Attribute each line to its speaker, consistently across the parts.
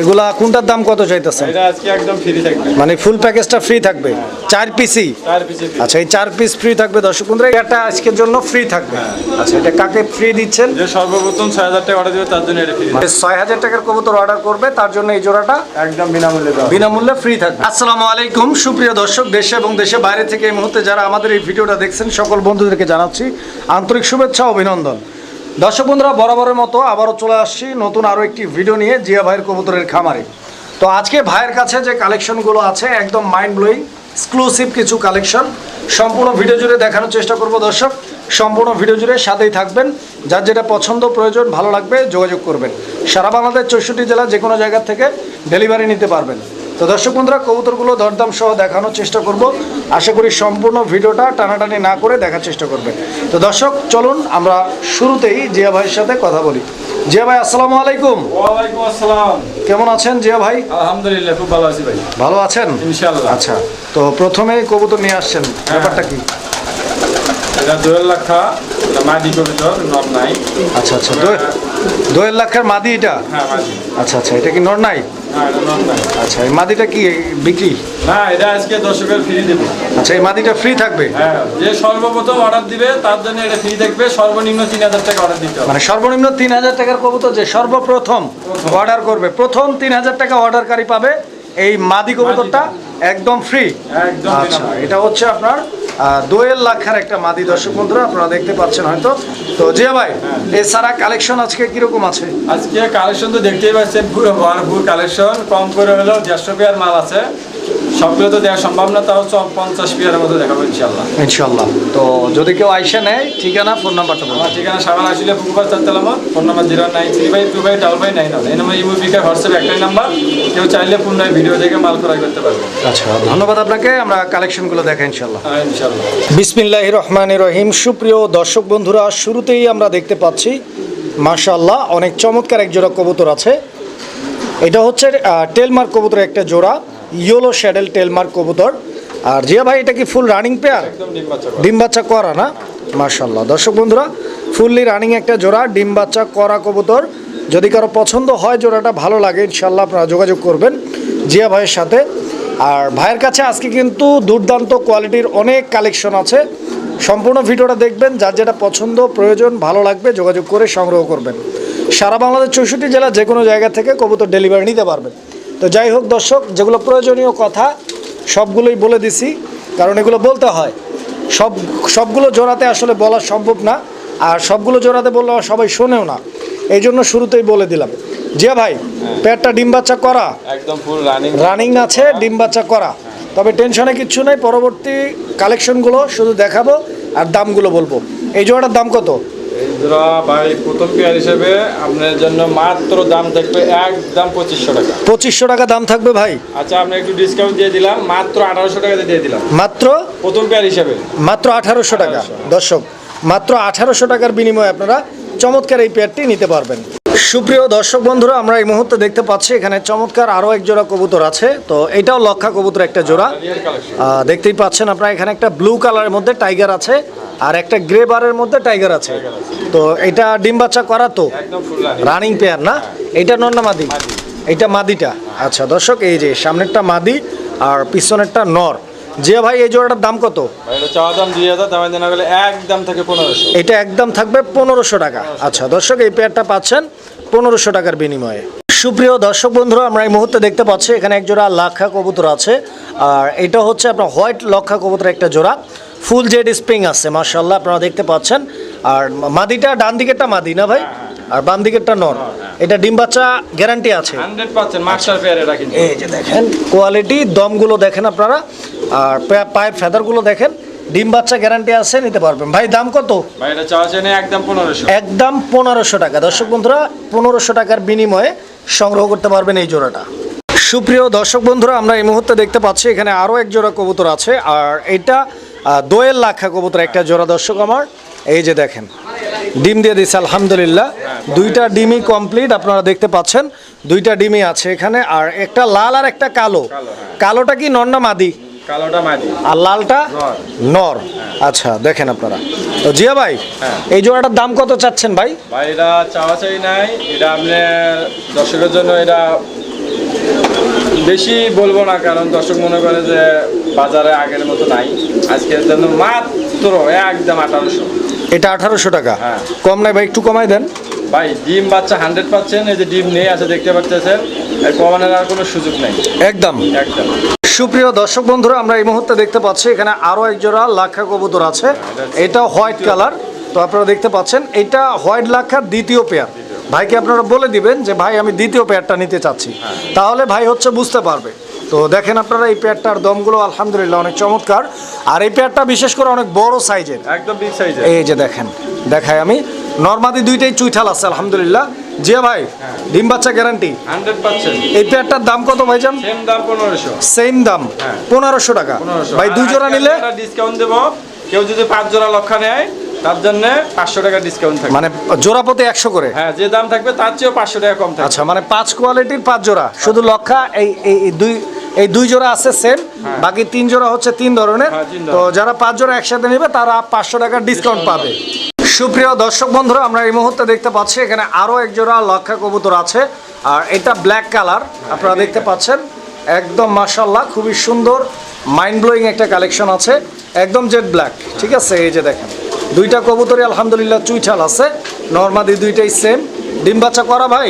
Speaker 1: এগুলা কোনটার দাম কত চাইতেছেন?
Speaker 2: এটা আজকে একদম ফ্রি থাকবে।
Speaker 1: মানে ফুল প্যাকেজটা ফ্রি থাকবে? চার পিসি আচ্ছা এই চার পিস ফ্রি থাকবে দর্শক বন্ধুরা এটা আজকের জন্য ফ্রি থাকবে। আচ্ছা এটা কাকে ফ্রি দিচ্ছেন?
Speaker 2: যে সর্বপ্রথম ছয় হাজার টাকা অর্ডার দেবে তার জন্য এটা ফ্রি
Speaker 1: মানে ছয় হাজার টাকার কবুতর অর্ডার করবে তার জন্য এই জোড়াটা
Speaker 2: একদম বিনামূল্যে দেওয়া
Speaker 1: বিনামূল্যে ফ্রি থাকবে। আসসালামু আলাইকুম সুপ্রিয় দর্শক দেশে এবং দেশে বাইরে থেকে এই মুহূর্তে যারা আমাদের এই ভিডিওটা দেখছেন সকল বন্ধুদেরকে জানাচ্ছি আন্তরিক শুভেচ্ছা অভিনন্দন। দর্শক বন্ধুরা, বরাবরের মতো আবারও চলে আসছি নতুন আরও একটি ভিডিও নিয়ে জিয়া ভাইয়ের কবুতরের খামারে। তো আজকে ভাইয়ের কাছে যে কালেকশনগুলো আছে, একদম মাইন্ড ব্লোয়িং এক্সক্লুসিভ কিছু কালেকশন, সম্পূর্ণ ভিডিও জুড়ে দেখানোর চেষ্টা করব দর্শক। সম্পূর্ণ ভিডিও জুড়ে সাথেই থাকবেন। যার যেটা পছন্দ, প্রয়োজন, ভালো লাগবে, যোগাযোগ করবেন। সারা বাংলাদেশ চৌষট্টি জেলা যে কোনো জায়গা থেকে ডেলিভারি নিতে পারবেন। তো দর্শক বন্ধুরা কবুতরগুলো দরদাম সহ দেখানোর চেষ্টা করব। আশা করি সম্পূর্ণ ভিডিওটা টানাটানি না করে দেখার চেষ্টা করবেন। তো দর্শক চলুন আমরা শুরুতেই জিয়া ভাইয়ের সাথে কথা বলি। জিয়া ভাই আসসালামু আলাইকুম।
Speaker 2: ওয়ালাইকুম আসসালাম।
Speaker 1: কেমন আছেন জিয়া ভাই?
Speaker 2: আলহামদুলিল্লাহ খুব ভালো আছি ভাই।
Speaker 1: ভালো আছেন?
Speaker 2: ইনশাআল্লাহ।
Speaker 1: আচ্ছা তো প্রথমে কবুতর নিয়ে আসছেন ব্যাপারটা কি?
Speaker 2: এটা দোয়েল লাখা মাদি কবিতর নব নাই।
Speaker 1: আচ্ছা আচ্ছা দোয়ে- লাখের মাদি এটা?
Speaker 2: হ্যাঁ
Speaker 1: আচ্ছা আচ্ছা এটা কি নর নাই?
Speaker 2: হ্যাঁ নব নাই।
Speaker 1: আচ্ছা এই মাদিটা কি বিক্রি?
Speaker 2: না এটা আজকে দর্শকের ফ্রি দেবো।
Speaker 1: আচ্ছা এই মাদিটা ফ্রি থাকবে?
Speaker 2: হ্যাঁ যে সর্বপ্রথম অর্ডার দিবে তার জন্য এটা ফ্রি থাকবে। সর্বনিম্ন তিন হাজার টাকা অর্ডার দিতে হবে।
Speaker 1: মানে সর্বনিম্ন তিন হাজার টাকার কবুতর যে সর্বপ্রথম অর্ডার করবে প্রথম তিন হাজার টাকা অর্ডারকারী পাবে এই মাদি কবুতরটা একদম ফ্রি আচ্ছা এটা হচ্ছে আপনার দোয়েল লাখার একটা মাদি দর্শক বন্ধুরা আপনারা দেখতে পাচ্ছেন হয়তো। তো জি ভাই এছাড়া কালেকশন আজকে কীরকম আছে?
Speaker 2: আজকে কালেকশন তো দেখতেই পাচ্ছেন পুরো ভরপুর কালেকশন। কম করে হলেও দেড়শো পেয়ার মাল আছে। সবগুলো তো দেওয়া সম্ভব না তাও পঞ্চাশ পেয়ারের মতো দেখাবো ইনশাল্লাহ
Speaker 1: ইনশাল্লাহ তো যদি কেউ আইসা নেয় ঠিকানা ফোন নাম্বারটা বলুন
Speaker 2: ঠিকানা সাবান আসলে phone number zero nine three two double nine এই নম্বর ইমো পিকে হোয়াটসঅ্যাপ একটাই নাম্বার। কেউ চাইলে পুনরায় ভিডিও দেখে মাল ক্রয় করতে পারবে।
Speaker 1: আচ্ছা ধন্যবাদ আপনাকে। আমরা কালেকশনগুলো দেখা ইনশাল্লাহ
Speaker 2: হ্যাঁ ইনশাল্লাহ
Speaker 1: বিসমিল্লাহ রহমান রহিম। সুপ্রিয় দর্শক বন্ধুরা শুরুতেই আমরা দেখতে পাচ্ছি মাশাল্লাহ অনেক চমৎকার এক জোড়া কবুতর আছে। এটা হচ্ছে টেলমার্ক কবুতরের একটা জোড়া। ইয়েলো শ্যাডেল টেলমার্ক কবুতর। আর জিয়া ভাই এটা কি ফুল রানিং পেয়ার
Speaker 2: ডিম বাচ্চা করা।
Speaker 1: না? মাশাল্লাহ দর্শক বন্ধুরা ফুললি রানিং একটা জোড়া ডিম বাচ্চা করা কবুতর। যদি কারও পছন্দ হয় জোড়াটা ভালো লাগে ইনশাল্লাহ আপনারা যোগাযোগ করবেন জিয়া ভাইয়ের সাথে। আর ভাইয়ের কাছে আজকে কিন্তু দুর্দান্ত কোয়ালিটির অনেক কালেকশন আছে। সম্পূর্ণ ভিডিওটা দেখবেন যার যেটা পছন্দ প্রয়োজন ভালো লাগবে যোগাযোগ করে সংগ্রহ করবেন। সারা বাংলাদেশ চৌষট্টি জেলা যে কোনো জায়গা থেকে কবুতর ডেলিভারি নিতে পারবেন। তো যাই হোক দর্শক যেগুলো প্রয়োজনীয় কথা সবগুলোই বলে দিছি কারণ এগুলো বলতে হয়। সব সবগুলো জোড়াতে আসলে বলা সম্ভব না আর সবগুলো জোড়াতে বললে সবাই শোনেও না। এই জন্য শুরুতেই বলে দিলাম। জিয়া ভাই পেটটা ডিম বাচ্চা করা?
Speaker 2: একদম ফুল রানিং
Speaker 1: রানিং আছে ডিম বাচ্চা করা। তবে টেনশনে কিচ্ছু নেই পরবর্তী কালেকশনগুলো শুধু দেখাবো আর দামগুলো বলব। এই জোড়াটার দাম কত?
Speaker 2: জোড়া ভাই প্রথম পেয়ার হিসেবে আপনার জন্য মাত্র দাম থাকবে একদম পঁচিশশো টাকা।
Speaker 1: পঁচিশশো টাকা দাম থাকবে ভাই?
Speaker 2: আচ্ছা একটু ডিসকাউন্ট দিয়ে দিলাম মাত্র আঠারোশো টাকাতে দিয়ে দিলাম।
Speaker 1: মাত্র?
Speaker 2: প্রথম পেয়ার হিসেবে।
Speaker 1: মাত্র আঠারোশো টাকা। দর্শক মাত্র আঠারোশো টাকার বিনিময়ে আপনারা চমৎকার এই পেয়ারটি নিতে পারবেন। সুপ্রিয় দর্শক বন্ধুরা আমরা এই মুহূর্তে দেখতে পাচ্ছি এখানে চমৎকার আরও এক জোড়া কবুতর আছে। তো এটাও লক্ষা কবুতর একটা জোড়া। দেখতেই পাচ্ছেন আপনারা এখানে একটা ব্লু কালারের মধ্যে টাইগার আছে আর একটা গ্রে বারের মধ্যে টাইগার আছে। তো এটা ডিম বাচ্চা করা তো?
Speaker 2: রানিং
Speaker 1: পেয়ার না? এটা নর না মাদি? এটা মাদিটা। আচ্ছা দর্শক এই যে সামনেরটা মাদি আর পিছনেরটা নর। যে ভাই এই জোড়াটার দাম কত?
Speaker 2: একদম থেকে পনেরোশো।
Speaker 1: এটা একদম থাকবে পনেরোশো টাকা। আচ্ছা দর্শক এই পেয়ারটা পাচ্ছেন পনেরোশো টাকার বিনিময়ে। সুপ্রিয় দর্শক বন্ধুরা আমরা এই মুহূর্তে দেখতে পাচ্ছি এখানে এক জোড়া লাক্ষা কবুতর আছে। আর এটা হচ্ছে আপনার হোয়াইট লক্ষা কবুতর একটা জোড়া। ফুল জেড স্প্রিং আছে মার্শাল্লাহ আপনারা দেখতে পাচ্ছেন। আর মাদিটা ডান দিকেরটা মাদি না ভাই? আর বাম দিকেরটা নর। এটা ডিম বাচ্চা গ্যারান্টি আছে?
Speaker 2: হান্ড্রেড পার্সেন্ট মাস্টার পেয়ার এটা কিন্তু।
Speaker 1: এই যে দেখেন কোয়ালিটি দমগুলো দেখেন আপনারা। আর পায়ের ফেদারগুলো দেখেন। ডিম বাচ্চা গ্যারান্টি আছে নিতে পারবেন। ভাই দাম কত?
Speaker 2: ভাই এটা চাওয়া চেনে একদম পনেরোশো।
Speaker 1: একদম পনেরোশো টাকা। দর্শক বন্ধুরা পনেরোশো টাকার বিনিময়ে সংগ্রহ করতে পারবেন এই জোড়াটা। সুপ্রিয় দর্শক বন্ধুরা আমরা এই মুহূর্তে দেখতে পাচ্ছি এখানে আরও এক জোড়া কবুতর আছে আর এটা দোয়েল লাখা কবুতর একটা জোড়া দর্শক আমার। এই যে দেখেন ডিম দিয়ে দিচ্ছে আলহামদুলিল্লাহ। দুইটা ডিমই কমপ্লিট আপনারা দেখতে পাচ্ছেন দুইটা ডিমই আছে এখানে আর একটা লাল আর একটা কালো। কালোটা কি নন্না মাদি?
Speaker 2: কালোটা মাদি।
Speaker 1: আর লালটা?
Speaker 2: নর।
Speaker 1: আচ্ছা দেখেন আপনারা। তো জিয়া ভাই
Speaker 2: হ্যাঁ।
Speaker 1: এই জোড়াটার দাম কত চাচ্ছেন ভাই?
Speaker 2: ভাই এটা চাওয়া চাই নাই। এটা আপনার দর্শকের জন্য এটা বেশি বলব না কারণ দর্শক মনে করে যে বাজারে আগের মতো নাই। আজকের জন্য মাত্র একদম আঠারোশো।
Speaker 1: এটা আঠারোশো টাকা।
Speaker 2: হ্যাঁ।
Speaker 1: কম নাই ভাই একটু কমাই দেন।
Speaker 2: ভাই ডিম বাচ্চা হান্ড্রেড পাচ্ছেন এই যে ডিম নেই আছে দেখতে পাচ্ছেন কমানোর আর কোনো সুযোগ নেই।
Speaker 1: একদম।
Speaker 2: একদম।
Speaker 1: সুপ্রিয় দর্শক বন্ধুরা আমরা এই মুহূর্তে দেখতে পাচ্ছি এখানে আরও এক জোড়া লাক্ষা কবুতর আছে। এটা হোয়াইট কালার। তো আপনারা দেখতে পাচ্ছেন এটা হোয়াইট লাক্ষার দ্বিতীয় পেয়ার। ভাইকে আপনারা বলে দিবেন যে ভাই আমি দ্বিতীয় পেয়ারটা নিতে চাচ্ছি। তাহলে ভাই হচ্ছে বুঝতে পারবে। তো দেখেন আপনারা এই পেয়ারটার দমগুলো আলহামদুলিল্লাহ অনেক চমৎকার। আর এই পেয়ারটা বিশেষ করে অনেক বড় সাইজের।
Speaker 2: একদম বিগ সাইজের
Speaker 1: এই যে দেখেন দেখাই আমি। নর্মাদি দুইটাই চুইঠাল আছে আলহামদুলিল্লাহ। জি ভাই ডিম বাচ্চা গ্যারান্টি
Speaker 2: হান্ড্রেড
Speaker 1: এই পেয়ারটার দাম কত ভাইজান?
Speaker 2: সেম দাম পনেরোশো।
Speaker 1: সেম দাম
Speaker 2: হ্যাঁ।
Speaker 1: পনেরোশো টাকা। ভাই দুই জোড়া নিলে?
Speaker 2: ডিসকাউন্ট দেবো। কেউ যদি পাঁচ জোড়া লক্ষা নেয় তার জন্য পাঁচশো টাকা ডিসকাউন্ট থাকবে।
Speaker 1: মানে জোড়া প্রতি একশো করে?
Speaker 2: হ্যাঁ যে দাম থাকবে তার চেয়েও পাঁচশো টাকা কম থাকবে।
Speaker 1: আচ্ছা মানে পাঁচ কোয়ালিটির পাঁচ জোড়া। শুধু লক্ষা এই এই দুই এই দুই জোড়া আছে সেম বাকি তিন জোড়া হচ্ছে তিন ধরনের।
Speaker 2: হ্যাঁ,
Speaker 1: তো যারা পাঁচ জোড়া একসাথে নেবে তারা পাঁচশো টাকার ডিসকাউন্ট পাবে। সুপ্রিয় দর্শক বন্ধুরা আমরা এই মুহূর্তে দেখতে পাচ্ছি এখানে আরও এক জোড়া লক্ষা কবুতর আছে। আর এটা ব্ল্যাক কালার আপনারা দেখতে পাচ্ছেন। একদম মাশাল্লাহ খুবই সুন্দর মাইন্ড ব্লোয়িং একটা কালেকশন আছে। একদম জেড ব্ল্যাক ঠিক আছে? এই যে দেখেন দুইটা কবুতরই আলহামদুলিল্লাহ চুইঠাল আছে। নর্মাদি দুইটাই সেম ডিম বাচ্চা করা ভাই?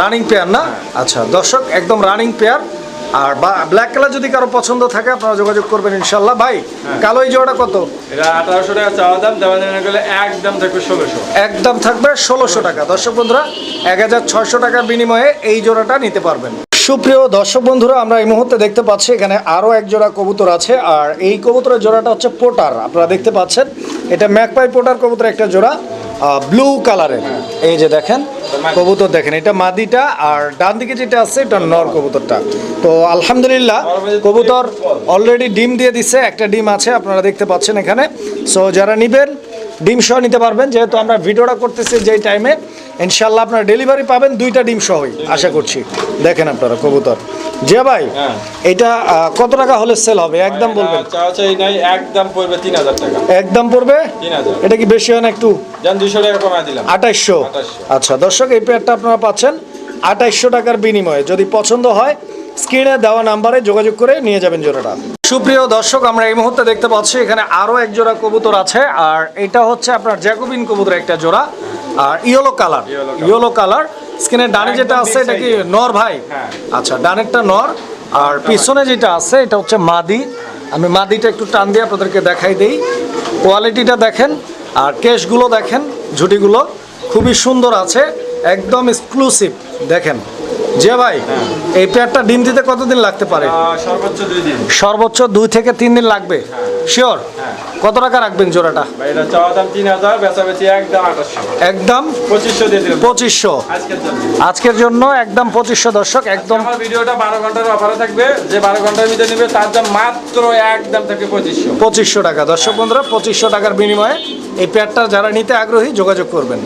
Speaker 1: রানিং পেয়ার না? আচ্ছা দর্শক একদম রানিং পেয়ার আর বা ব্ল্যাক কালার যদি কারও পছন্দ থাকে আপনারা যোগাযোগ করবেন ইনশাল্লাহ ভাই কালো এই জোড়াটা কত?
Speaker 2: এটা আঠারোশো টাকা চাওয়া দাম দেওয়া গেলে একদম থাকবে ষোলোশো।
Speaker 1: একদম থাকবে ষোলোশো টাকা। দর্শক বন্ধুরা এক হাজার ছয়শো টাকার বিনিময়ে এই জোড়াটা নিতে পারবেন। সুপ্রিয় দর্শক বন্ধুরা আমরা এই মুহূর্তে দেখতে পাচ্ছি এখানে আরও এক জোড়া কবুতর আছে আর এই কবুতরের জোড়াটা হচ্ছে পোটার। আপনারা দেখতে পাচ্ছেন এটা ম্যাকপাই পোটার কবুতর একটা জোড়া। ব্লু কালারের এই যে দেখেন, কবুতর দেখেন, এটা মাদিটা আর ডান দিকে যেটা আছে, এটা নর কবুতরটা। তো আলহামদুলিল্লাহ, কবুতর অলরেডি ডিম দিয়ে দিচ্ছে একটা ডিম আছে, আপনারা দেখতে পাচ্ছেন এখানে। সো যারা নিবেন, ডিম সহ নিতে পারবেন, যেহেতু আমরা ভিডিওটা করতেছি যেই টাইমে ইনশাল্লাহ আপনারা ডেলিভারি পাবেন দুইটা ডিম সহই, আশা করছি। দেখেন আপনারা, কবুতর। জিয়া ভাই
Speaker 2: হ্যাঁ।
Speaker 1: এটা কত টাকা হলে সেল হবে? একদম বলবেন।
Speaker 2: চাই নাই একদম পড়বে তিন হাজার টাকা।
Speaker 1: একদম পড়বে?
Speaker 2: 3000
Speaker 1: এটা কি বেশি হয় না একটু?
Speaker 2: যান দুশো টাকা কমায় দিলাম। 2800
Speaker 1: আচ্ছা দর্শক এই পেয়ারটা আপনারা পাচ্ছেন আঠাইশশো টাকার বিনিময়ে। যদি পছন্দ হয় স্ক্রিনে দেওয়া নাম্বারে যোগাযোগ করে নিয়ে যাবেন জোড়াটা। সুপ্রিয় দর্শক আমরা এই মুহূর্তে দেখতে পাচ্ছি এখানে আরও এক জোড়া কবুতর আছে আর এটা হচ্ছে আপনার জ্যাকোবিন কবুতর একটা জোড়া। আর ইয়েলো কালার ইয়েলো কালার স্ক্রিনের ডানে যেটা আছে এটা কি নর ভাই?
Speaker 2: হ্যাঁ।
Speaker 1: আচ্ছা ডানেরটা নর। আর পিছনে যেটা আছে এটা হচ্ছে মাদি। আমি মাদিটা একটু টান দিয়ে আপনাদেরকে দেখাই দেই। কোয়ালিটিটা দেখেন আর কেশগুলো দেখেন ঝুটিগুলো। খুবই সুন্দর আছে একদম এক্সক্লুসিভ দেখেন। যে ভাই এই পেয়ারটা ডিম দিতে কতদিন লাগতে পারে?
Speaker 2: সর্বোচ্চ দুই দিন।
Speaker 1: সর্বোচ্চ দুই থেকে তিন দিন লাগবে। শিওর কত টাকা রাখবেন জোড়াটা?
Speaker 2: এটা চাওয়া দাম তিন হাজার একদম আঠাশশো।
Speaker 1: একদম
Speaker 2: পঁচিশশো দিয়ে দিলাম।
Speaker 1: পঁচিশশো।
Speaker 2: আজকের জন্য।
Speaker 1: আজকের জন্য একদম পঁচিশশো দর্শক একদম
Speaker 2: আমার ভিডিওটা বারো ঘণ্টার অফারে থাকবে। যে বারো ঘণ্টার ভিতরে নেবে তার দাম মাত্র একদম থাকবে পঁচিশশো।
Speaker 1: পঁচিশশো টাকা। দর্শক বন্ধুরা পঁচিশশো টাকার বিনিময়ে এই প্যাডটা যারা নিতে আগ্রহী যোগাযোগ করবেন।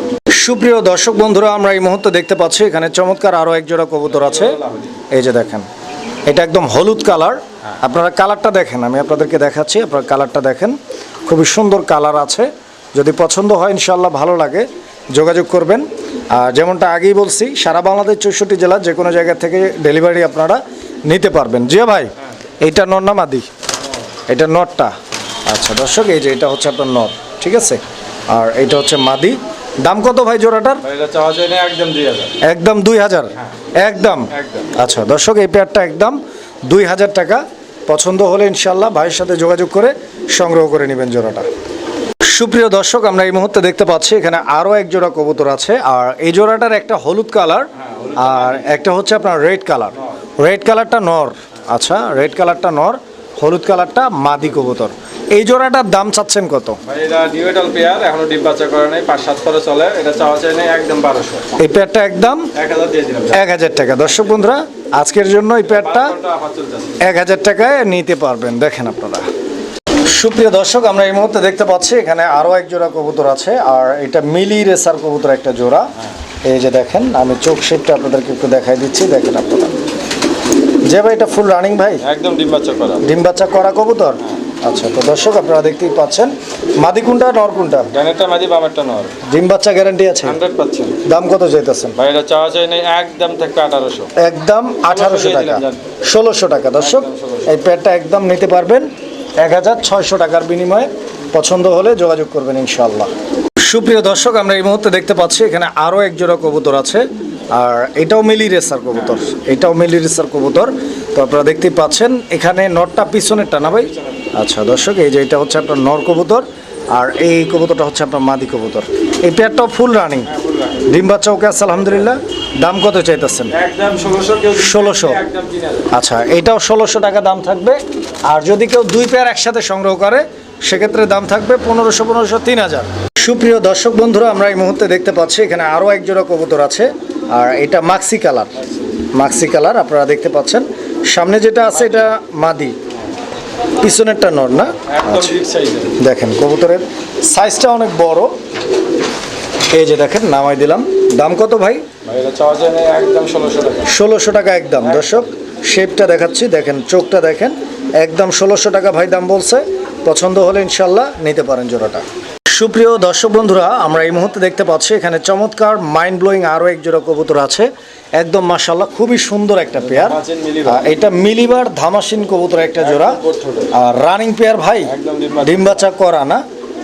Speaker 1: সুপ্রিয় দর্শক বন্ধুরা আমরা এই মুহূর্তে দেখতে পাচ্ছি এখানে চমৎকার আরও এক জোড়া কবুতর আছে। এই যে দেখেন এটা একদম হলুদ কালার। আপনারা কালারটা দেখেন আমি আপনাদেরকে দেখাচ্ছি আপনারা কালারটা দেখেন। খুবই সুন্দর কালার আছে। যদি পছন্দ হয় ইনশাল্লাহ ভালো লাগে যোগাযোগ করবেন। আর যেমনটা আগেই বলছি সারা বাংলাদেশ চৌষট্টি জেলা যে কোনো জায়গা থেকে ডেলিভারি আপনারা নিতে পারবেন। জিয়া ভাই এইটা নর না মাদি? এটা নটটা আচ্ছা দর্শক এই যে এটা হচ্ছে আপনার নট ঠিক আছে? আর এটা হচ্ছে মাদি। দাম কত ভাই জোড়াটার?
Speaker 2: একদম দুই হাজার।
Speaker 1: একদম? একদম। আচ্ছা দর্শক এই পেয়ারটা একদম দুই হাজার টাকা। পছন্দ হলে ইনশাল্লাহ ভাইয়ের সাথে যোগাযোগ করে সংগ্রহ করে নেবেন জোড়াটা। সুপ্রিয় দর্শক, আমরা এই মুহূর্তে দেখতে পাচ্ছি এখানে আরও এক জোড়া কবুতর আছে, আর এই জোড়াটার একটা হলুদ কালার, আর একটা হচ্ছে আপনার রেড কালার। রেড কালারটা নর আচ্ছা রেড কালারটা নর, হলুদ কালারটা মাদি কবুতর। এই জোড়াটার দাম চাচ্ছেন কত?
Speaker 2: পেয়ার এখনও ডিম বাচ্চা করে নাই পাঁচ সাত পরে চলে। এটা চাওয়া চাই না একদম বারোশো।
Speaker 1: এই পেয়ারটা একদম
Speaker 2: এক হাজার দিয়ে দিলাম
Speaker 1: এক হাজার টাকা। দর্শক বন্ধুরা আজকের জন্য এই পেয়ারটা এক হাজার টাকায় নিতে পারবেন। দেখেন আপনারা। সুপ্রিয় দর্শক আমরা এই মুহূর্তে দেখতে পাচ্ছি এখানে আরও এক জোড়া কবুতর আছে আর এটা মিলি রেসার কবুতর একটা জোড়া। এই যে দেখেন আমি চোখ শেপটা আপনাদেরকে একটু দেখাই দিচ্ছি দেখেন আপনারা। যে ভাই এটা ফুল রানিং ভাই?
Speaker 2: একদম ডিম বাচ্চা করা।
Speaker 1: ডিম বাচ্চা করা কবুতর? আচ্ছা তো দর্শক আপনারা দেখতেই পাচ্ছেন মাদি কোনটা নর কোনটা?
Speaker 2: ডানেরটা মাদি বামেরটা নর।
Speaker 1: ডিম বাচ্চা গ্যারান্টি আছে?
Speaker 2: হান্ড্রেড পাচ্ছেন
Speaker 1: দাম কত চাইতেছেন?
Speaker 2: ভাই এটা চাওয়া চাই নেই একদম থেকে আঠারোশো।
Speaker 1: একদম আঠারোশো টাকা।
Speaker 2: দিলাম, যান।
Speaker 1: ষোলোশো টাকা দর্শক এই প্যাডটা একদম নিতে পারবেন। এক হাজার ছয়শো টাকার বিনিময়ে পছন্দ হলে যোগাযোগ করবেন ইনশাল্লাহ সুপ্রিয় দর্শক আমরা এই মুহূর্তে দেখতে পাচ্ছি এখানে আরও এক জোড়া কবুতর আছে। আর এটাও মিলি রেসার কবুতর। এটাও মিলি রেসার কবুতর। তো আপনারা দেখতেই পাচ্ছেন এখানে নরটা পিছনেরটা না ভাই? আচ্ছা দর্শক এই যে এটা হচ্ছে আপনার নর কবুতর আর এই কবুতরটা হচ্ছে আপনার মাদি কবুতর। এই পেয়ারটাও ফুল রানিং ডিম বাচ্চা ওকে আছে আলহামদুলিল্লাহ। দাম কত চাইতেছেন?
Speaker 2: ষোলোশো কেউ দিতে
Speaker 1: 1600
Speaker 2: একদম তিন হাজার
Speaker 1: আচ্ছা এটাও ষোলোশো টাকা দাম থাকবে। আর যদি কেউ দুই পেয়ার একসাথে সংগ্রহ করে সেক্ষেত্রে দাম থাকবে পনেরোশো পনেরোশো তিন হাজার। সুপ্রিয় দর্শক বন্ধুরা আমরা এই মুহূর্তে দেখতে পাচ্ছি এখানে আরও এক জোড়া কবুতর আছে। আর এটা মাক্সি কালার মাক্সি কালার আপনারা দেখতে পাচ্ছেন। সামনে যেটা আছে এটা মাদি। পিছনেরটা নর না?
Speaker 2: সাইজের।
Speaker 1: দেখেন কবুতরের সাইজটা অনেক বড়। এই যে দেখেন নামাই দিলাম। দাম কত ভাই?
Speaker 2: ষোলোশো টাকা।
Speaker 1: একদম। দর্শক। শেপটা দেখাচ্ছি দেখেন চোখটা দেখেন। একদম ষোলোশো টাকা ভাই দাম বলছে। পছন্দ হলে ইনশাল্লাহ নিতে পারেন জোড়াটা। সুপ্রিয় দর্শক বন্ধুরা আমরা এই মুহূর্তে দেখতে পাচ্ছি এখানে চমৎকার মাইন্ড ব্লোয়িং আরও এক জোড়া কবুতর আছে। একদম মাসাল্লাহ খুবই সুন্দর একটা পেয়ার। এটা মিলিবার ধামাসিন কবুতর একটা জোড়া। আর রানিং পেয়ার ভাই
Speaker 2: ডিম বাচ্চা।
Speaker 1: করা না।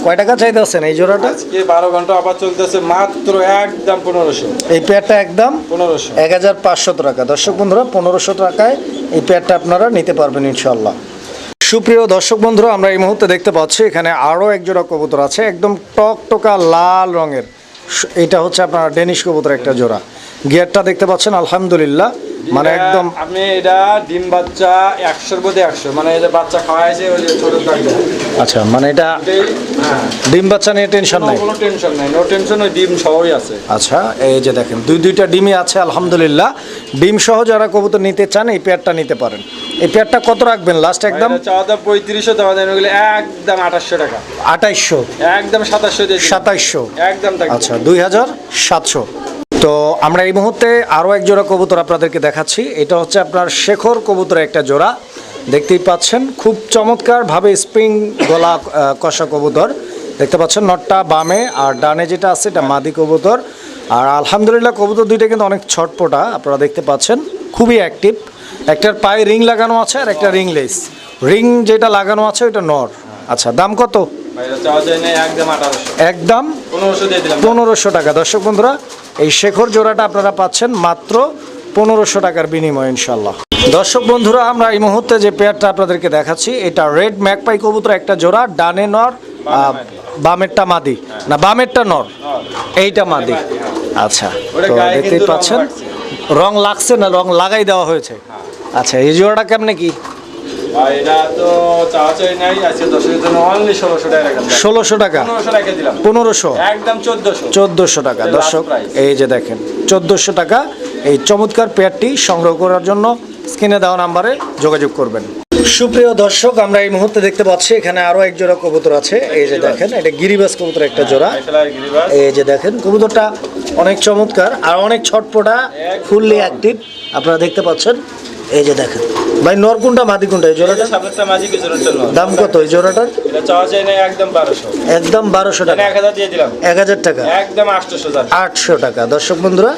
Speaker 1: কয় টাকা চাইতে আছেন এই জোড়াটা?
Speaker 2: আজকে বারো ঘণ্টা আবার চলতেছে মাত্র একদম পনেরোশো।
Speaker 1: এই পেয়ারটা একদম
Speaker 2: পনেরোশো।
Speaker 1: এক হাজার পাঁচশত টাকা। দর্শক বন্ধুরা পনেরোশো টাকায় এই প্যাডটা আপনারা নিতে পারবেন ইনশাল্লাহ সুপ্রিয় দর্শক বন্ধুরা আমরা এই মুহূর্তে দেখতে পাচ্ছি এখানে আরও এক জোড়া কবুতর আছে একদম টকটকা লাল রঙের। এটা হচ্ছে আপনার ডেনিশ কবুতর একটা জোড়া। গিয়ারটা দেখতে পাচ্ছেন আলহামদুলিল্লাহ। মানে একদম
Speaker 2: আপনি এটা ডিম বাচ্চা একশোর মধ্যে একশো। মানে যে বাচ্চা খাওয়াইছে ওই যে ছোট
Speaker 1: আচ্ছা মানে এটা
Speaker 2: হ্যাঁ।
Speaker 1: ডিম বাচ্চা নিয়ে টেনশন নাই?
Speaker 2: কোনো টেনশন নাই নো টেনশন ওই ডিম সহই আছে।
Speaker 1: আচ্ছা এই যে দেখেন দুই দুইটা ডিমই আছে আলহামদুলিল্লাহ। ডিম সহ যারা কবুতর নিতে চান এই পেয়ারটা নিতে পারেন। এই পেয়ারটা কত রাখবেন লাস্ট একদম?
Speaker 2: চাওয়া দাম পঁয়ত্রিশশো দাম এগুলো একদম আঠাশশো টাকা।
Speaker 1: আঠাইশশো।
Speaker 2: একদম সাতাশশো দিন।
Speaker 1: সাতাইশশো।
Speaker 2: একদম
Speaker 1: আচ্ছা দুই হাজার সাতশো। তো আমরা এই মুহূর্তে আরও এক জোড়া কবুতর আপনাদেরকে দেখাচ্ছি। এটা হচ্ছে আপনার শেখর কবুতরের একটা জোড়া। দেখতেই পাচ্ছেন খুব চমৎকারভাবে স্প্রিং গলা কষা কবুতর। দেখতে পাচ্ছেন নটটা বামে আর ডানে যেটা আছে এটা মাদি কবুতর। আর আলহামদুলিল্লাহ কবুতর দুইটা কিন্তু অনেক ছটপটা আপনারা দেখতে পাচ্ছেন। খুবই অ্যাক্টিভ একটার পায়ে রিং লাগানো আছে আর একটা রিং লেস রিং যেটা লাগানো আছে ওইটা নর। আচ্ছা দাম কত?
Speaker 2: একদম পনেরোশো
Speaker 1: টাকা। দর্শক বন্ধুরা এই শেখর জোড়াটা আপনারা পাচ্ছেন মাত্র পনেরোশো টাকার বিনিময় ইনশাল্লাহ দর্শক বন্ধুরা আমরা এই মুহূর্তে যে পেয়ারটা আপনাদেরকে দেখাচ্ছি এটা রেড ম্যাকপাই কবুতর একটা জোড়া ডানে নর বামেরটা মাদি। না বামেরটা নর। এইটা মাদি। আচ্ছা তো দেখতেই পাচ্ছেন। রং লাগছে না রং লাগাই দেওয়া হয়েছে? আচ্ছা এই জোড়াটা কেমনে কি?
Speaker 2: ষোলোশো টাকা পনেরোশো চোদ্দশো।
Speaker 1: টাকা। দর্শক এই যে দেখেন চোদ্দোশো টাকা। এই চমৎকার পেয়ারটি সংগ্রহ করার জন্য স্ক্রিনে দেওয়া নাম্বারে যোগাযোগ করবেন। সুপ্রিয় দর্শক আমরা এই মুহূর্তে দেখতে পাচ্ছি এখানে আরও এক জোড়া কবুতর আছে। এই যে দেখেন এটা গিরিবাস কবুতর একটা জোড়া। এই যে দেখেন কবুতরটা অনেক চমৎকার আর অনেক ছটপটা ফুললি অ্যাক্টিভ আপনারা দেখতে পাচ্ছেন এই যে দেখেন। ভাই নরকুন্ডা মাদি কোনটা এই জোড়াটা দাম কত এই জোড়াটার?
Speaker 2: একদম বারোশো।
Speaker 1: টাকা।
Speaker 2: এক হাজার
Speaker 1: টাকা?
Speaker 2: একদম
Speaker 1: আটশো টাকা। দর্শক বন্ধুরা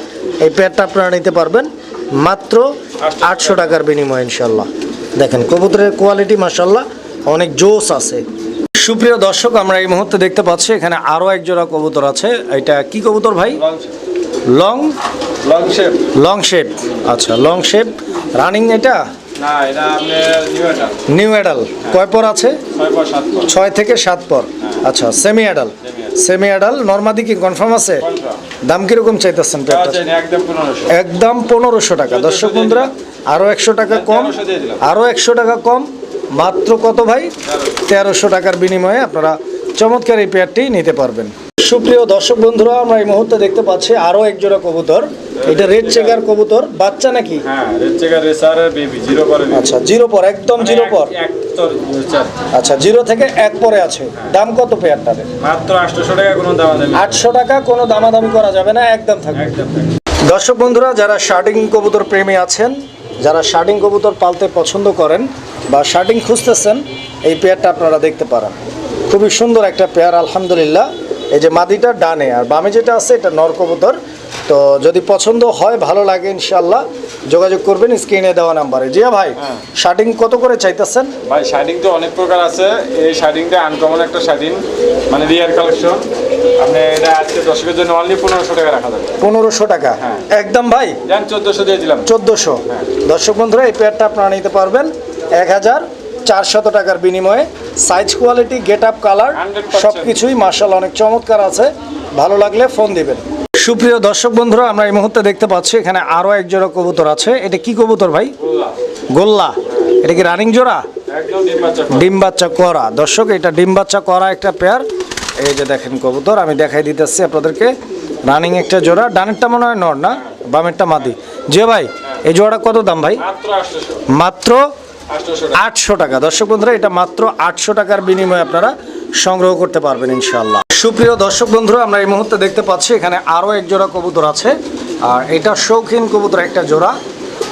Speaker 1: এই প্যাডটা আপনারা নিতে পারবেন মাত্র আটশো টাকার বিনিময়ে ইনশাল্লাহ দেখেন কবুতরের কোয়ালিটি মাসাল্লাহ অনেক জোস আছে। সুপ্রিয় দর্শক আমরা এই মুহূর্তে দেখতে পাচ্ছি এখানে আরও এক জোড়া কবুতর আছে। এটা কি কবুতর ভাই? Long?
Speaker 2: Long shape
Speaker 1: long shape আচ্ছা লং শেপ রানিং এটা?
Speaker 2: নিউ
Speaker 1: অ্যাডাল কয় পর আছে?
Speaker 2: ছয়
Speaker 1: থেকে সাত পর। আচ্ছা সেমি অ্যাডাল সেমি অ্যাডাল নর্মাদি কি কনফার্ম আছে? দাম কীরকম চাইতেছেন
Speaker 2: একদম পনেরোশো।
Speaker 1: টাকা। দর্শক বন্ধুরা আরও একশো টাকা কম
Speaker 2: 1300
Speaker 1: আরও একশো টাকা কম। মাত্র কত ভাই? তেরোশো টাকার বিনিময়ে আপনারা চমৎকার এই পেয়ারটি নিতে পারবেন। সুপ্রিয় দর্শক বন্ধুরা আমরা এই মুহূর্তে দেখতে পাচ্ছি আরও এক জোড়া কবুতর। এটা রেড চেকার কবুতর বাচ্চা নাকি?
Speaker 2: হ্যাঁ red checker racer baby zero পরে
Speaker 1: আচ্ছা জিরো পর একদম
Speaker 2: মানে
Speaker 1: জিরো পর।
Speaker 2: তোর চার।
Speaker 1: আচ্ছা জিরো থেকে এক পরে আছে। দাম কত পেয়ারটারে
Speaker 2: মাত্র আটশোশো টাকা কোনো দাম দেবে
Speaker 1: আটশো টাকা কোনো দামাদামি করা যাবে না একদম থাকবে। দর্শক বন্ধুরা যারা শার্টিং কবুতর প্রেমী আছেন যারা শার্টিং কবুতর পালতে পছন্দ করেন বা শার্টিং খুঁজতেছেন, এই পেয়ারটা আপনারা দেখতে পারেন। খুবই সুন্দর একটা পেয়ার, আলহামদুলিল্লাহ। এই যে মাদিটা ডানে, আর বামে যেটা আছে, এটা নর কবুতর। তো যদি পছন্দ হয় ভালো লাগে ইনশাল্লাহ যোগাযোগ করবেন স্ক্রিনে দেওয়া নাম্বারে। জিয়া ভাই
Speaker 2: হ্যাঁ।
Speaker 1: শার্টিং কত করে চাইতেছেন?
Speaker 2: ভাই শার্টিং তো অনেক প্রকার আছে। এই শার্টিংটা আনকমন একটা শার্টিং মানে রিয়ার কালেকশন আপনি এটা আজকে দশকের জন্য অনলি পনেরোশো টাকা রাখা যাবে।
Speaker 1: পনেরোশো টাকা?
Speaker 2: হ্যাঁ।
Speaker 1: একদম ভাই?
Speaker 2: যান চোদ্দোশো দিয়ে দিলাম।
Speaker 1: চোদ্দোশো। দর্শক বন্ধুরা এই পেয়ারটা আপনারা নিতে পারবেন এক হাজার চারশত টাকার বিনিময়ে। Size quality get up colour
Speaker 2: 100%
Speaker 1: সব কিছুই মার্শাল অনেক চমৎকার আছে। ভালো লাগলে ফোন দিবেন। সুপ্রিয় দর্শক বন্ধুরা আমরা এই মুহূর্তে দেখতে পাচ্ছি এখানে আরও এক জোড়া কবুতর আছে। এটা কি কবুতর ভাই? গোল্লা। এটা কি রানিং জোড়া?
Speaker 2: একদম ডিম বাচ্চা করা।
Speaker 1: ডিম বাচ্চা করা। দর্শক এটা ডিম বাচ্চা করা একটা পেয়ার এই যে দেখেন কবুতর আমি দেখাই দিতেছি আপনাদেরকে। রানিং একটা জোড়া। ডানেরটা মনে হয় নর না? বামেরটা মাদি। যে ভাই এই জোড়াটা কত দাম ভাই?
Speaker 2: মাত্র
Speaker 1: আটশো টাকা। দর্শক বন্ধুরা এটা মাত্র আটশো টাকার বিনিময়ে আপনারা সংগ্রহ করতে পারবেন ইনশাল্লাহ সুপ্রিয় দর্শক বন্ধুরা আমরা এই মুহূর্তে দেখতে পাচ্ছি এখানে আরও এক জোড়া কবুতর আছে। আর এটা শৌখিন কবুতর একটা জোড়া।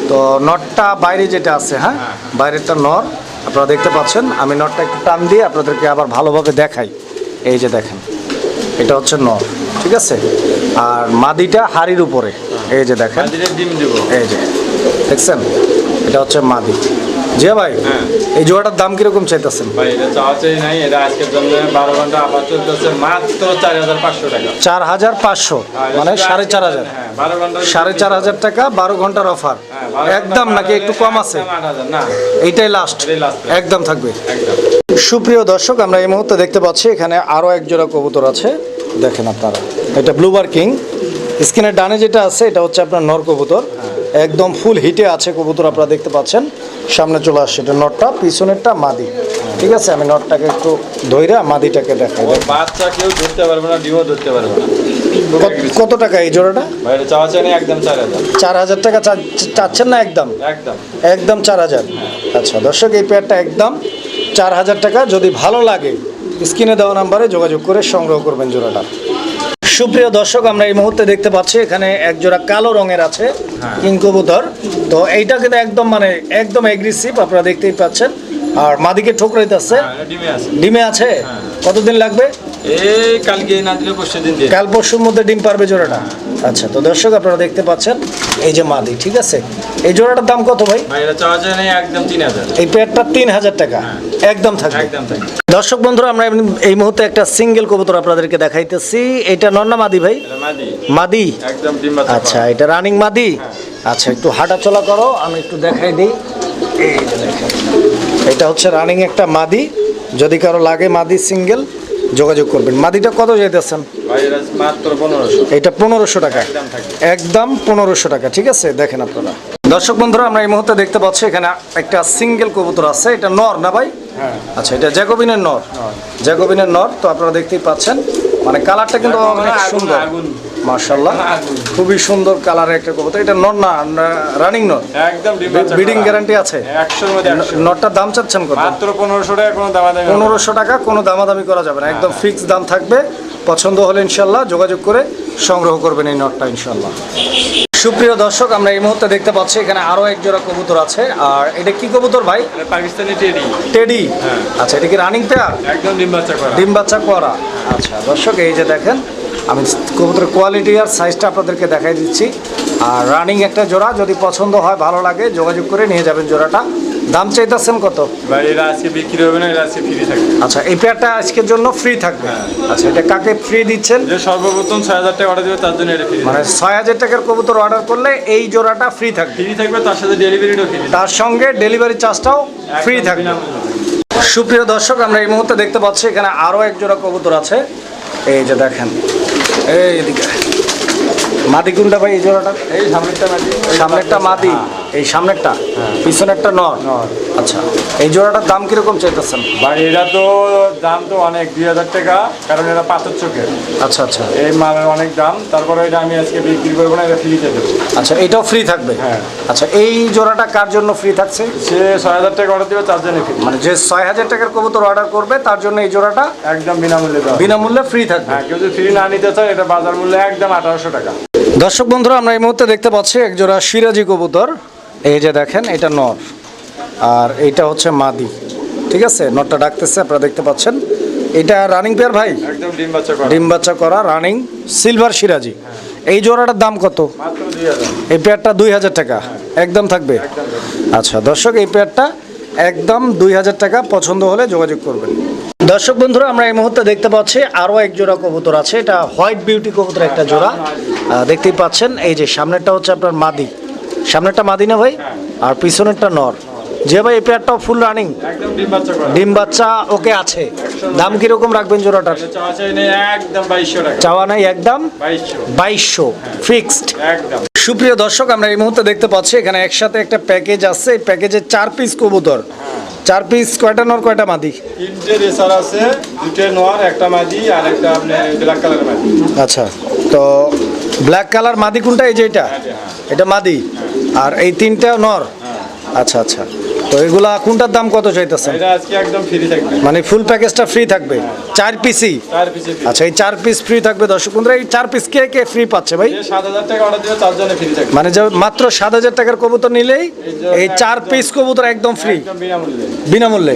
Speaker 1: তো নটটা বাইরে যেটা আছে হ্যাঁ? বাইরেরটা নর। আপনারা দেখতে পাচ্ছেন আমি নটটা একটু টান দিয়ে আপনাদেরকে আবার ভালোভাবে দেখাই। এই যে দেখেন এটা হচ্ছে নর ঠিক আছে? আর মাদিটা হাড়ির উপরে। এই যে দেখেন। এই যে দেখছেন? এটা হচ্ছে মাদি। জি ভাই
Speaker 2: হ্যাঁ।
Speaker 1: এই জোড়াটার দাম কীরকম চাইতেছেন?
Speaker 2: ভাই এটা চাওয়া চাই নাই এটা আজকের জন্য বারো ঘণ্টা আবার চলতেছে মাত্র চার হাজার পাঁচশো টাকা।
Speaker 1: চার হাজার পাঁচশো মানে সাড়ে চার হাজার।
Speaker 2: হ্যাঁ
Speaker 1: সাড়ে চার হাজার টাকা বারো ঘণ্টার অফার।
Speaker 2: হ্যাঁ,
Speaker 1: একদম নাকি একটু কম আছে? এইটাই লাস্ট। একদম থাকবে। সুপ্রিয় দর্শক আমরা এই মুহূর্তে দেখতে পাচ্ছি এখানে আরও এক জোড়া কবুতর আছে। দেখেন আপনারা এটা ব্লুবার কিং স্ক্রিনের ডানে যেটা আছে এটা হচ্ছে আপনার নর কবুতর। একদম ফুল হিটে আছে কবুতর আপনারা দেখতে পাচ্ছেন। সামনে চলে আসছে এটা নটটা পিছনেরটা মাদি। ঠিক আছে আমি নটটাকে একটু ধইরা মাদিটাকে দেখাই।
Speaker 2: বাচ্চা কেউ ধরতে পারবে না ডিমও ধরতে পারবে না।
Speaker 1: কত- টাকা এই জোড়াটা?
Speaker 2: চার হাজার।
Speaker 1: টাকা চাচ্ছেন না একদম?
Speaker 2: একদম।
Speaker 1: একদম চার হাজার। আচ্ছা দর্শক এই পেয়ারটা একদম চার হাজার টাকা। যদি ভালো লাগে স্ক্রিনে দেওয়া নাম্বারে যোগাযোগ করে সংগ্রহ করবেন জোড়াটা। সুপ্রিয় দর্শক আমরা এই মুহূর্তে দেখতে পাচ্ছি এখানে এক জোড়া কালো রঙের আছে কিং কবুতর। তো এইটা কিন্তু একদম মানে একদম এগ্রেসিভ আপনারা দেখতেই পাচ্ছেন। আর মাদিকে ঠোকরাইতেছে।
Speaker 2: হ্যাঁ আছে।
Speaker 1: ডিমে আছে? কতদিন লাগবে?
Speaker 2: এই কালকে না দিলে পরশু দিন
Speaker 1: কাল পরশুর মধ্যে ডিম পারবে জোড়াটা। আচ্ছা তো দর্শক আপনারা দেখতে পাচ্ছেন এই যে মাদি ঠিক আছে? এই জোড়াটার দাম কত ভাই?
Speaker 2: এটা চাওয়া একদম তিন হাজার।
Speaker 1: এই পেয়ারটা তিন হাজার টাকা একদম থাকবে।
Speaker 2: একদম
Speaker 1: দর্শক বন্ধুরা আমরা এই মুহূর্তে একটা সিঙ্গেল কবুতর আপনাদেরকে দেখাইতেছি। এটা নন্না মাদি ভাই?
Speaker 2: মাদি।
Speaker 1: মাদি?
Speaker 2: একদম ডিম
Speaker 1: আচ্ছা এটা রানিং মাদি? আচ্ছা একটু হাঁটা চলা করো আমি একটু দেখাই দিই। এই এটা হচ্ছে রানিং একটা মাদি। যদি কারও লাগে মাদি সিঙ্গেল যোগাযোগ করবেন। মাদিটা কত
Speaker 2: যাইতেছেন এটা পনেরোশো
Speaker 1: টাকা।
Speaker 2: একদম
Speaker 1: পনেরোশো টাকা ঠিক আছে? দেখেন আপনারা। দর্শক বন্ধুরা আমরা এই মুহূর্তে দেখতে পাচ্ছি এখানে একটা সিঙ্গেল কবুতর আছে। এটা নর না ভাই?
Speaker 2: হ্যাঁ।
Speaker 1: আচ্ছা এটা জ্যাকোবিনের নর। জ্যাকোবিনের নর তো আপনারা দেখতেই পাচ্ছেন। মানে কালারটা কিন্তু অনেক সুন্দর। মার্শাল্লাহ। খুবই সুন্দর কালারের একটা কবুতর। এটা নর না রানিং নর
Speaker 2: একদম
Speaker 1: ব্রিডিং গ্যারান্টি আছে?
Speaker 2: একশোর মধ্যে একশো।
Speaker 1: নরটার দাম চাচ্ছেন কত?
Speaker 2: মাত্র পনেরোশো টাকা কোনো দামা দামি
Speaker 1: পনেরোশো টাকা কোনো দামাদামি করা যাবে না। একদম ফিক্স দাম থাকবে। পছন্দ হলে ইনশাল্লাহ যোগাযোগ করে সংগ্রহ করবেন এই নটটা ইনশাল্লাহ। সুপ্রিয় দর্শক আমরা এই মুহূর্তে দেখতে পাচ্ছি এখানে আরও এক জোড়া কবুতর আছে। আর এটা কি কবুতর ভাই?
Speaker 2: পাকিস্তানি টেডি।
Speaker 1: টেডি?
Speaker 2: হ্যাঁ।
Speaker 1: আচ্ছা এটা কি রানিং পেয়ার
Speaker 2: একদম ডিম বাচ্চা করা।
Speaker 1: ডিম বাচ্চা করা। আচ্ছা দর্শক এই যে দেখেন আমি কবুতরের কোয়ালিটি আর সাইজটা আপনাদেরকে দেখাই দিচ্ছি। আর রানিং একটা জোড়া যদি পছন্দ হয় ভালো লাগে যোগাযোগ করে নিয়ে যাবেন জোড়াটা। দাম চাইতেছেন কত?
Speaker 2: ভাই এরা আজকে বিক্রি হবে না এরা আজকে ফ্রি থাকবে।
Speaker 1: আচ্ছা এই পেয়ারটা আজকের জন্য ফ্রি থাকবে? আচ্ছা এটা কাকে ফ্রি দিচ্ছেন?
Speaker 2: যে সর্বপ্রথম ছয় হাজার টাকা অর্ডার দেবে তার জন্য এটা ফ্রি
Speaker 1: মানে ছয় হাজার টাকার কবুতর অর্ডার করলে এই জোড়াটা ফ্রি থাকবে।
Speaker 2: ফ্রি থাকবে তার সাথে ডেলিভারিটাও ফ্রি
Speaker 1: তার সঙ্গে ডেলিভারি চার্জটাও ফ্রি থাকবে। সুপ্রিয় দর্শক আমরা এই মুহূর্তে দেখতে পাচ্ছি এখানে আরও এক জোড়া কবুতর আছে। এই যে দেখেন এই এদিকে। মাদি কোনটা ভাই এই জোড়াটা?
Speaker 2: এই সামনেরটা মাদি
Speaker 1: সামনেরটা মাদি এই সামনেরটা? পিছনেরটা নর। আচ্ছা এই জোড়াটার দাম কীরকম চাইতেছেন?
Speaker 2: ভাই এরা তো দাম তো অনেক দুই হাজার টাকা কারণ এরা পাথর চোখের।
Speaker 1: আচ্ছা আচ্ছা।
Speaker 2: এই মালের অনেক দাম তারপরে এটা আমি আজকে বিক্রি করব না এটা ফ্রিতে দেবো।
Speaker 1: আচ্ছা এটাও ফ্রি থাকবে?
Speaker 2: হ্যাঁ।
Speaker 1: আচ্ছা এই জোড়াটা কার জন্য ফ্রি থাকছে?
Speaker 2: সে ছয় হাজার টাকা অর্ডার দেবে তার জন্য ফ্রি
Speaker 1: মানে যে ছয় হাজার টাকার কবুতর অর্ডার করবে তার জন্য এই জোড়াটা
Speaker 2: একদম বিনামূল্যে
Speaker 1: বিনামূল্যে ফ্রি থাকবে।
Speaker 2: হ্যাঁ কেউ যদি ফ্রি না নিতে চায় এটা বাজার মূল্যে একদম আঠারোশো টাকা।
Speaker 1: দর্শক বন্ধুরা আমরা এই মুহূর্তে দেখতে পাচ্ছি এক জোড়া সিরাজি কবুতর। এই যে দেখেন এটা নর। আর এইটা হচ্ছে মাদি। ঠিক আছে? নরটা ডাকতেছে আপনারা দেখতে পাচ্ছেন। এটা রানিং পেয়ার ভাই?
Speaker 2: ডিম বাচ্চা করা।
Speaker 1: Running silver Siraji. এই জোড়াটার দাম কত? এই পেয়ারটা দুই হাজার টাকা। একদম থাকবে? আচ্ছা দর্শক এই পেয়ারটা একদম দুই হাজার টাকা। পছন্দ হলে যোগাযোগ করবেন। দর্শক বন্ধুরা আমরা এই মুহূর্তে দেখতে পাচ্ছি আরও এক জোড়া কবুতর আছে। এটা হোয়াইট বিউটি কবুতর একটা জোড়া। দেখতেই পাচ্ছেন এই যে সামনেরটা হচ্ছে আপনার মাদি। সামনেরটা মাদিনা ভাই আর পিছনেরটা নর। যে ভাই এই পেয়ারটাও ফুল রানিং
Speaker 2: ডিম বাচ্চা
Speaker 1: ওকে আছে। দাম কীরকম রাখবেন জোড়াটার?
Speaker 2: চাওয়া নাই একদম বাইশশো
Speaker 1: ফিক্সড
Speaker 2: একদম?
Speaker 1: সুপ্রিয় দর্শক আমরা এই মুহূর্তে দেখতে পাচ্ছি এখানে একসাথে একটা প্যাকেজ আছে। এই প্যাকেজে চার পিস কবুতর। চার পিস কয়টা নর কয়টা মাদি?
Speaker 2: তিনটে রেসার আছে দুটো নোয়ার একটা মাঝি আর একটা আপনার ব্ল্যাক কালারের মাঝি
Speaker 1: আচ্ছা তো ব্ল্যাক কালার মাদি কোনটা? এই যে এটা? এটা মাদি? আর এই তিনটা নর? আচ্ছা আচ্ছা। তো এগুলা কোনটার দাম কত চাইতেছেন? মানে ফুল প্যাকেজটা ফ্রি থাকবে? চার পিসই
Speaker 2: চার পিসে ফ্রি
Speaker 1: আচ্ছা এই চার পিস ফ্রি থাকবে দর্শক বন্ধুরা। এই চার পিস কে কে ফ্রি পাচ্ছে ভাই? মানে মাত্র সাত হাজার টাকার কবুতর নিলেই এই চার পিস কবুতর একদম ফ্রি বিনামূল্যে।